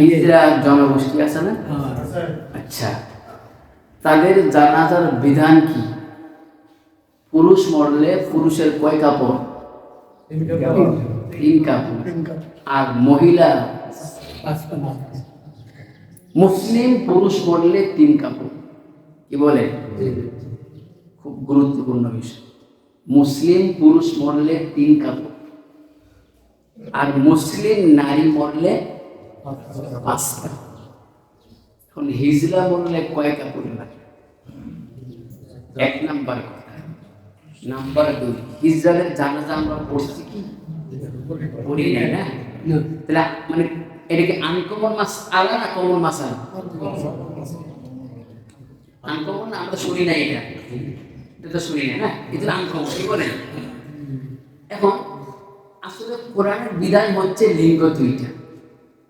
হিজরা জনগোষ্ঠী আছে না? আচ্ছা। তাদের জানাজার বিধান কি? পুরুষ মরলে পুরুষের কয় কাপড়? তিন কাপড়। আর মহিলা? মুসলিম পুরুষ মরলে তিন কাপড়। কি বলে? খুব গুরুত্বপূর্ণ বিষয়। মুসলিম পুরুষ মরলে তিন কাপড়। আর মুসলিম নারী মরলে পাঁচটা। এখন হিজলা মরলে কয় কাপড় লাগে? এক নাম্বার কথা। নাম্বার দুই হিজরালের জানাজা আমরা পড়ছি কি? পড়ি নাই না? তাহলে মানে এটা কি আনকমন মাস আলা না কমন মাস আলা? আনকমন না? আমরা শুনি নাই এটা। এটা তো শুনি নাই না? এটা আনকমন কি বলে এখন আসলে কোরআনের বিধান হচ্ছে লিঙ্গ দুইটা।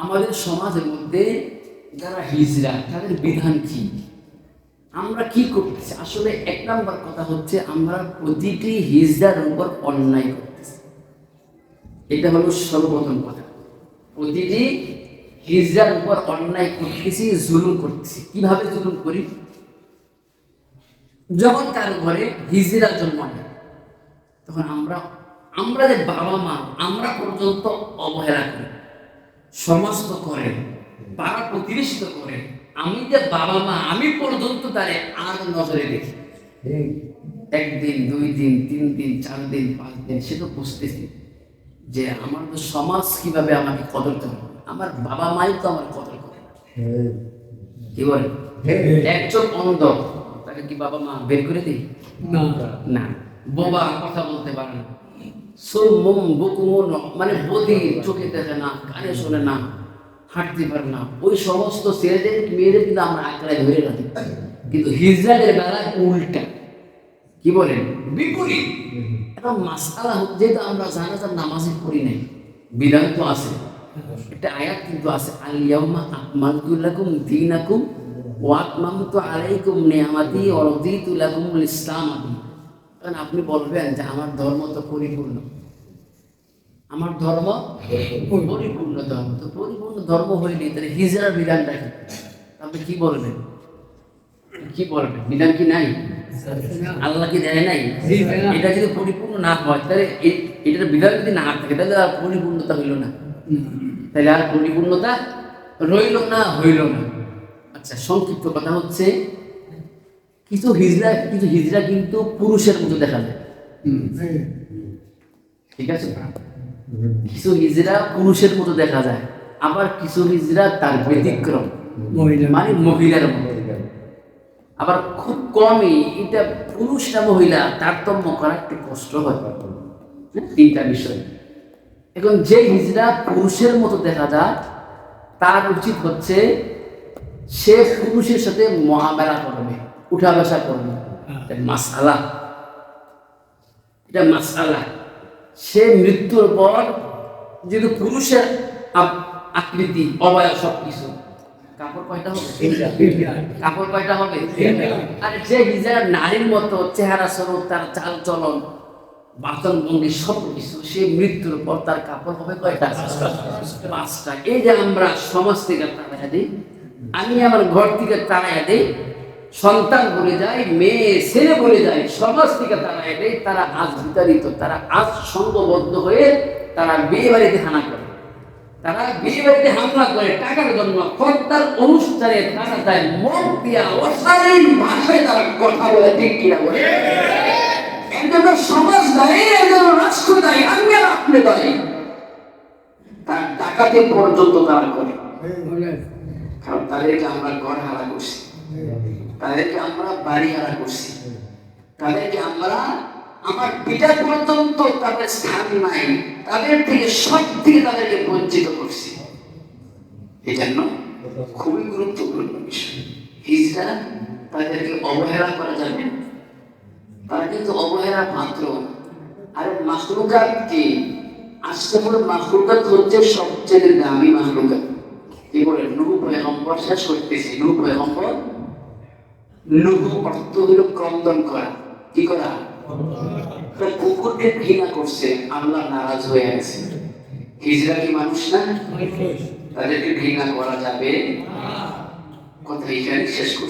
আমাদের সমাজের মধ্যে যারা হিজরা, তাদের বিধান কি? আমরা কি করতেছি? আসলে এক নম্বর কথা হচ্ছে, আমরা প্রতিটি হিজরার উপর অন্যায় করতেছি। এটা হলো সর্বপ্রথম কথা। প্রতিটি হিজড়ার উপর অন্যায় করতেছি, জুলুম করতেছি। কীভাবে জুলুম করি? যখন তার ঘরে হিজড়া জন্ম নেয় তখন আমরা আমরা যে বাবা মা আমরা পর্যন্ত অবহেলা করি। সমাজ তো করে পাড়া প্রতিবেশী তো করে আমি যে বাবা মা আমি পর্যন্ত তারে আর নজরে দেখি একদিন দুই দিন তিন দিন চার দিন পাঁচ দিন সে তো বুঝতেছি যে আমার তো সমাজ কীভাবে আমাকে কদর করে। আমার বাবা মাই তো আমার কদর করে। না। কি বলে? একজন অন্ধ তাকে কি বাবা মা বের করে দিই না। বোবা কথা বলতে পারে না। সুমুম বুকুমুন মানে বদি চোখে দেখে না কানে শোনে না হাঁটতে পারে না। ওই সমস্ত ছেলেদের মেয়েদের কিন্তু আমরা আঁকড়ায় ধরে রাখি। কিন্তু হিজরাদের বেলায় উল্টা। কি বলেন? বিপরীত। এখন মাসালা যেহেতু আমরা জানাজার নামাজে পড়ি নাই বিধান তো আছে। একটা আয়াত কিন্তু আছে আলিয়াম্মা আকমালতুল্লাকুম দীনাকুম ওয়া আতমামতু আলাইকুম নিয়ামাতি লাকুমুল ইসলাম আদি কারণ আপনি বলবেন যে আমার ধর্ম তো পরিপূর্ণ। আমার ধর্ম পরিপূর্ণ ধর্ম। তো পরিপূর্ণ ধর্ম হয়নি তাহলে হিজরার বিধানটা কি আপনি কি বলবেন? কি বলবেন? বিধান কি নাই? আল্লাহ কি দেয় নাই? এটা যদি পরিপূর্ণ না হয় তাহলে এটার বিধান যদি না থাকে তাহলে আর পরিপূর্ণতা হইল না। তাহলে আর পরিপূর্ণতা রইল না হইল না। আচ্ছা সংক্ষিপ্ত কথা হচ্ছে কিছু হিজরা কিছু হিজরা কিন্তু পুরুষের মতো দেখা যায়। ঠিক আছে? কিছু হিজরা পুরুষের মতো দেখা যায় আবার কিছু হিজরা তার ব্যতিক্রম মানে মহিলার মতো। আবার খুব কমই এটা পুরুষ না মহিলা তারতম্য করা একটু কষ্ট হয়। হ্যাঁ, তিনটা বিষয়। এখন যে হিজড়া পুরুষের মতো দেখা যায় তার উচিত হচ্ছে সে পুরুষের সাথে মহামেলা করবে। উঠা বসা করবে। মাসালা এটা মাসালা সে মৃত্যুর পর যেহেতু পুরুষের আকৃতি অবয়ব সব কিছু কাপড় কয়টা হবে? কাপড় কয়টা হবে? আর যে হিজার নারীর মতো চেহারা স্বরূপ তার চাল চলন বাচন ভঙ্গি সব কিছু সে মৃত্যুর পর তার কাপড় হবে কয়টা? পাঁচটা। এই যে আমরা সমাজ থেকে তাড়াইয়া দিই আমি আমার ঘর থেকে তাড়াইয়া দিই সন্তান বলে যায়, মেয়ে, ছেলে বলে যায়, সমাজ থেকে তাড়াইয়া দেয় তারা আজ বিতাড়িত, তারা আজ সঙ্গবদ্ধ হয়ে তারা বিয়ে বাড়িতে হানা করে। তারা বিয়ে বাড়িতে হামলা করে, টাকার জন্য খদ্দার অনুষ্ঠানে তারা দেয় মন দিয়া অশালীন ভাষায় তারা কথা বলে, ঠিক কিনা বলে? সমাজ দায়ী এর জন্য রাষ্ট্র দায়ী, আমি আর আপনি দায়ী। তার টাকাতে পর্যন্ত তারা করে। কারণ তাদেরকে আমরা ঘর হারা করছি। তাদেরকে আমরা বাড়ি হারা করছি। তাদেরকে আমরা, আমার পিতা পর্যন্ত তাদের স্থান নাই, তাদের থেকে সব থেকে তাদেরকে বঞ্চিত করছি। এই জন্য খুবই গুরুত্বপূর্ণ বিষয়। হিজরা তাদেরকে অবহেলা করা যাবে তারা কিন্তু অবহেলা মাত্র না। আরে মাহলুকাত কি? আশরাফুল মাহলুকাত হচ্ছে সবচেয়ে দামি মাহলুকাত কি বলে? নুহু পয়গম্বর শেষ করতেছি। নুহু পয়গম্বর নুহু অর্থ হলো ক্রন্দন করা। কি করা? কুকুরকে ঘৃণা করছে, আল্লাহ নারাজ হয়ে গেছে। হিজরা কি মানুষ না? তাদেরকে ঘৃণা করা যাবে কথা এখানে শেষ করছি।